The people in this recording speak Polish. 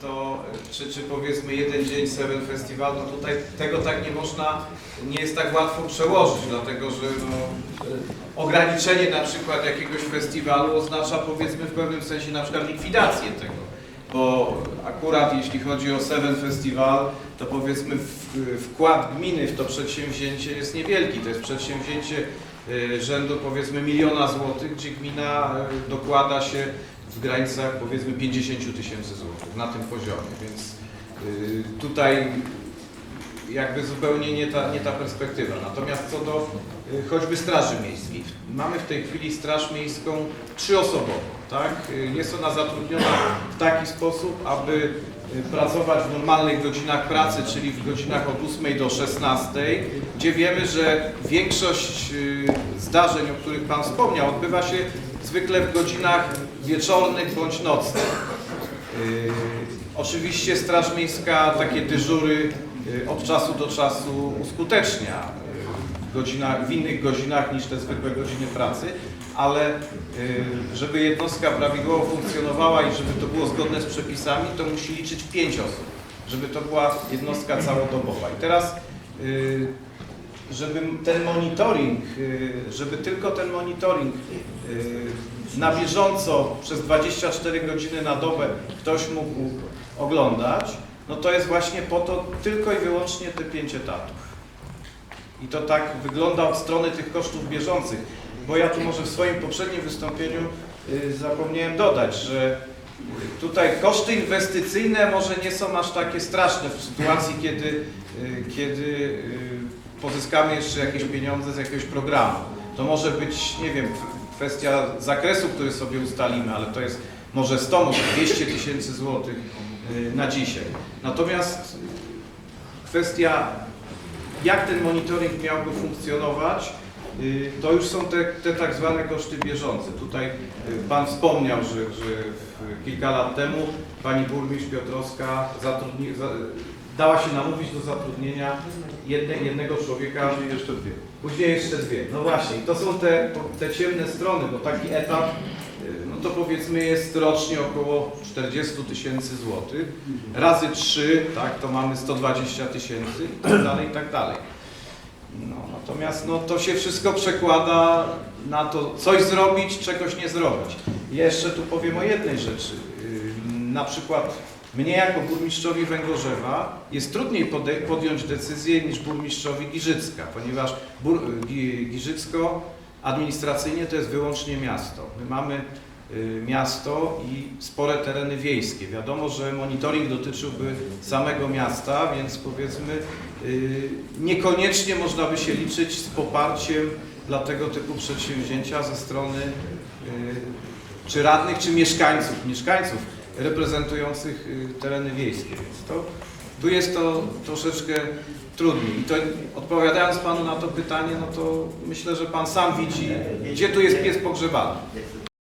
To czy, czy powiedzmy jeden dzień Seven Festival, no tutaj tego tak nie można, nie jest tak łatwo przełożyć, dlatego że no, ograniczenie na przykład jakiegoś festiwalu oznacza powiedzmy w pewnym sensie na przykład likwidację tego. Bo akurat jeśli chodzi o Seven Festival, to powiedzmy wkład gminy w to przedsięwzięcie jest niewielki. To jest przedsięwzięcie y, rzędu powiedzmy miliona złotych, gdzie gmina y, dokłada się w granicach powiedzmy 50 tysięcy złotych na tym poziomie, więc y, tutaj jakby zupełnie nie ta, nie ta perspektywa. Natomiast co do y, choćby Straży Miejskiej. Mamy w tej chwili Straż Miejską trzyosobową, tak? Y, Jest ona zatrudniona w taki sposób, aby y, pracować w normalnych godzinach pracy, czyli w godzinach od 8 do 16, gdzie wiemy, że większość zdarzeń, o których Pan wspomniał, odbywa się zwykle w godzinach wieczornych bądź nocnych. Yy, Oczywiście Straż Miejska takie dyżury yy, od czasu do czasu uskutecznia w, godzinach, w innych godzinach niż te zwykłe godziny pracy, ale żeby jednostka prawidłowo funkcjonowała i żeby to było zgodne z przepisami, to musi liczyć pięć osób, żeby to była jednostka całodobowa. I teraz żeby ten monitoring, yy, żeby tylko ten monitoring yy, na bieżąco przez 24 godziny na dobę ktoś mógł oglądać, no to jest właśnie po to tylko i wyłącznie te pięć etatów. I to tak wygląda od strony tych kosztów bieżących, bo ja tu może w swoim poprzednim wystąpieniu yy, zapomniałem dodać, że Tutaj koszty inwestycyjne może nie są aż takie straszne w sytuacji, kiedy, y, kiedy y, pozyskamy jeszcze jakieś pieniądze z jakiegoś programu. To może być, nie wiem, kw- kwestia zakresu, który sobie ustalimy, ale to jest może 100, może 200 tysięcy złotych y, na dzisiaj. Natomiast kwestia, jak ten monitoring miałby funkcjonować, y, to już są te, te tak zwane koszty bieżące. Tutaj y, Pan wspomniał, że, że kilka lat temu Pani Burmistrz Piotrowska zatrudni, za, dała się namówić do zatrudnienia jedne, jednego człowieka. Później jeszcze dwie. Później jeszcze dwie. No właśnie, to są te, te ciemne strony, bo taki etat, y, no to powiedzmy jest rocznie około 40 tysięcy złotych. Razy 3, tak, to mamy 120 tysięcy i tak dalej, i tak dalej. No, natomiast no, to się wszystko przekłada na to, coś zrobić, czegoś nie zrobić. Ja jeszcze tu powiem o jednej rzeczy. Yy, Na przykład mnie jako burmistrzowi Węgorzewa jest trudniej podjąć decyzję niż burmistrzowi Giżycka, ponieważ bur, Gi- Giżycko administracyjnie to jest wyłącznie miasto. My mamy y, miasto i spore tereny wiejskie. Wiadomo, że monitoring dotyczyłby samego miasta, więc powiedzmy y, niekoniecznie można by się liczyć z poparciem dla tego typu przedsięwzięcia ze strony y, czy radnych, czy mieszkańców, mieszkańców reprezentujących y, tereny wiejskie. Więc to, tu jest to troszeczkę trudniej. I to odpowiadając Panu na to pytanie, no to myślę, że Pan sam widzi, gdzie tu jest pies pogrzebany.